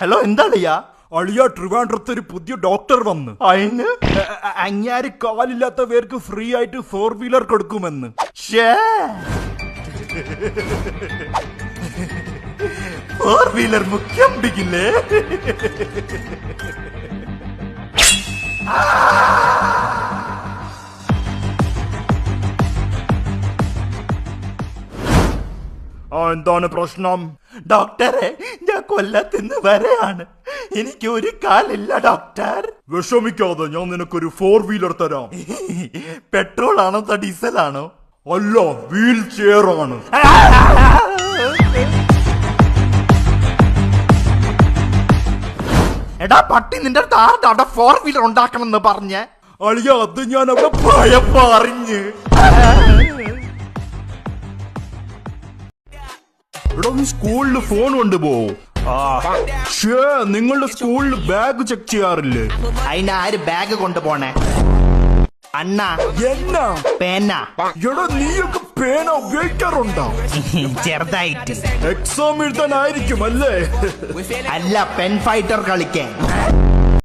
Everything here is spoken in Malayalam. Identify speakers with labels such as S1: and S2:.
S1: ഹലോ എന്താളിയാ
S2: അളിയ ട്രിവാൻഡ്രത്ത് ഒരു പുതിയ ഡോക്ടർ വന്ന്.
S1: അയിന്?
S2: അങ്ങാര് കാലില്ലാത്ത പേർക്ക് ഫ്രീ ആയിട്ട് ഫോർ വീലർ കൊടുക്കുമെന്ന്.
S1: ഫോർ വീലർ മുഖ്യം പിടിക്കില്ലേ?
S2: എന്താണ് പ്രശ്നം?
S1: ഡോക്ടറെ ഞാൻ കൊല്ലത്തുനിന്ന് വരെയാണ്. എനിക്ക് ഒരു കാലില്ല ഡോക്ടർ.
S2: വിഷമിക്കാതെ ഞാൻ നിനക്കൊരു ഫോർ വീലർ തരാം.
S1: പെട്രോൾ ആണോ. ഡീസൽ ആണോ
S2: അല്ല വീൽ ചെയർ ആണ്
S1: എടാ പട്ടി നിന്റെ അടുത്ത് ആരുടെ അവിടെ ഫോർ വീലർ ഉണ്ടാക്കണം എന്ന് പറഞ്ഞേ?
S2: അളിയ അത് ഞാൻ അവിടെ
S1: പറഞ്ഞ് അറിഞ്ഞ്
S2: എടാ നീ സ്കൂളിൽ ഫോൺ കൊണ്ടുപോകും ഷേ നിങ്ങളുടെ സ്കൂളിൽ ബാഗ് ചെക്ക് ചെയ്യാറില്ലേ?
S1: അതിന്റെ ആര് ബാഗ് കൊണ്ടുപോണേ അണ്ണ.
S2: എന്നാ?
S1: പേന.
S2: എടോ നീയൊക്കെ പേന ഉപയോഗിക്കാറുണ്ടോ?
S1: ചെറുതായിട്ട്.
S2: എക്സാം എഴുതാനായിരിക്കും അല്ലേ?
S1: അല്ല പെൻ ഫൈറ്റർ കളിക്കാൻ.